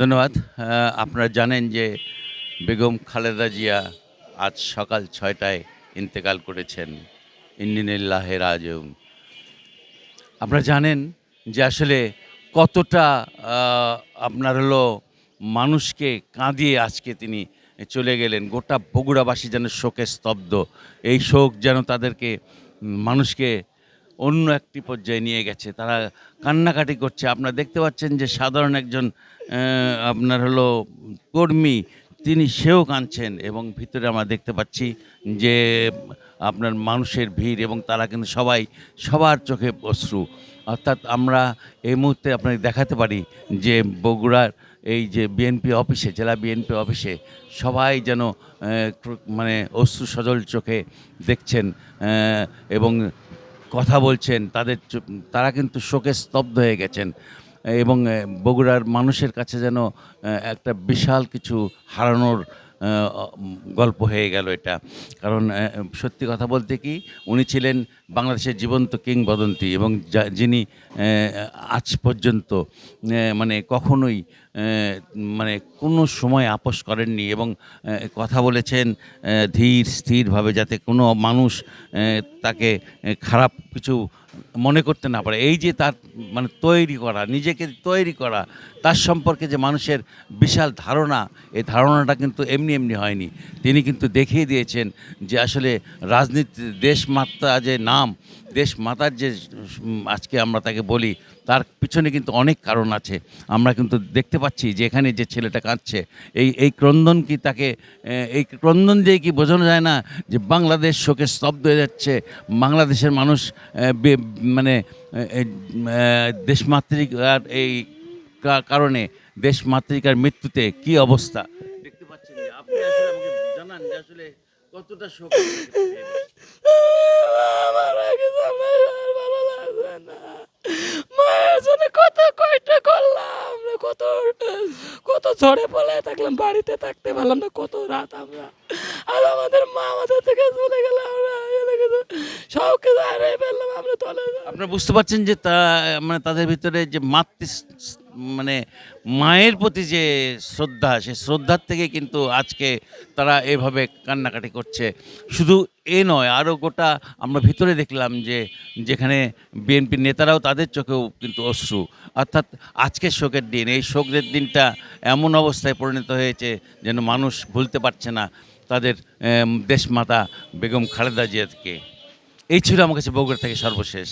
ধন্যবাদ। আপনারা জানেন যে বেগম খালেদা জিয়া আজ সকাল ছয়টায় ইন্তেকাল করেছেন। ইন্দিনিল্লাহে রাজম আপনারা জানেন যে আসলে কতটা আপনার হলো মানুষকে কাঁদিয়ে আজকে তিনি চলে গেলেন। গোটা বগুড়াবাসী যেন শোকে স্তব্ধ। এই শোক যেন তাদেরকে মানুষকে অন্য একটি পর্যায়ে নিয়ে গেছে। তারা কান্নাকাটি করছে। আপনারা দেখতে পাচ্ছেন যে সাধারণ একজন আপনার হলো কর্মী, তিনি সেও কাঁদছেন এবং ভিতরে আমরা দেখতে পাচ্ছি যে আপনার মানুষের ভিড় এবং তারা কিন্তু সবাই, সবার চোখে অশ্রু। অর্থাৎ আমরা এই মুহূর্তে আপনাকে দেখাতে পারি যে বগুড়ার এই যে বিএনপি অফিসে, জেলা বিএনপি অফিসে সবাই যেন মানে অশ্রু সজল চোখে দেখছেন এবং কথা বলছেন, তাদের তারা কিন্তু শোকে স্তব্ধ হয়ে গেছেন। এবং বগুড়ার মানুষের কাছে যেন একটা বিশাল কিছু হারানোর গল্প হয়ে গেল এটা। কারণ সত্যি কথা বলতে কি, উনি ছিলেন বাংলাদেশের জীবন্ত কিংবদন্তি এবং যিনি আজ পর্যন্ত মানে কখনোই মানে কোনো সময় আপোষ করেননি এবং কথা বলেছেন ধীর, স্থিরভাবে যাতে কোনো মানুষ তাকে খারাপ কিছু মনে করতে না পারে। এই যে তার মানে তৈরি করা, নিজেকে তৈরি করা, তার সম্পর্কে যে মানুষের বিশাল ধারণা, এই ধারণাটা কিন্তু এমনি এমনি হয়নি। তিনি কিন্তু দেখিয়ে দিয়েছেন যে আসলে রাজনীতি দেশমাত্রা যে নাম দেশ মাতার যে আজকে আমরা তাকে বলি, তার পিছনে কিন্তু অনেক কারণ আছে। আমরা কিন্তু দেখতে পাচ্ছি যে এখানে যে ছেলেটা কাঁদছে, এই এই ক্রন্দন কি তাকে এই ক্রন্দন দিয়ে কি বোঝানো যায় না যে বাংলাদেশ শোকে স্তব্ধ হয়ে যাচ্ছে, বাংলাদেশের মানুষ মানে দেশমাতৃকার এই কারণে দেশমাতৃকার মৃত্যুতে কি অবস্থা? দেখতে পাচ্ছেন, আপনি আসলে আমাকে জানান যে আসলে কতটা শোক কত কষ্ট করলাম আমরা কত কত ঝড়ে পলায় থাকলাম, বাড়িতে থাকতে পারলাম না, কত রাত আমরা। আর আমাদের মা আমাদের থেকে চলে গেল আমরা এলাকা সব কিছু হারিয়ে ফেললাম, আমরা তলে আপনারা বুঝতে পারছেন যে তা মানে তাদের ভিতরে যে মাতৃ মানে মায়ের প্রতি যে শ্রদ্ধা, সে শ্রদ্ধার থেকে কিন্তু আজকে তারা এভাবে কান্নাকাটি করছে। শুধু এ নয় আরও গোটা আমরা ভিতরে দেখলাম যে, যেখানে বিএনপির নেতারাও তাদের চোখেও কিন্তু অশ্রু। অর্থাৎ আজকের শোকের দিন, এই শোকের দিনটা এমন অবস্থায় পরিণত হয়েছে যেন মানুষ ভুলতে পারছে না তাদের দেশমাতা বেগম খালেদা জিয়াকে। এই ছিল আমার কাছে বগুড়া থেকে সর্বশেষ।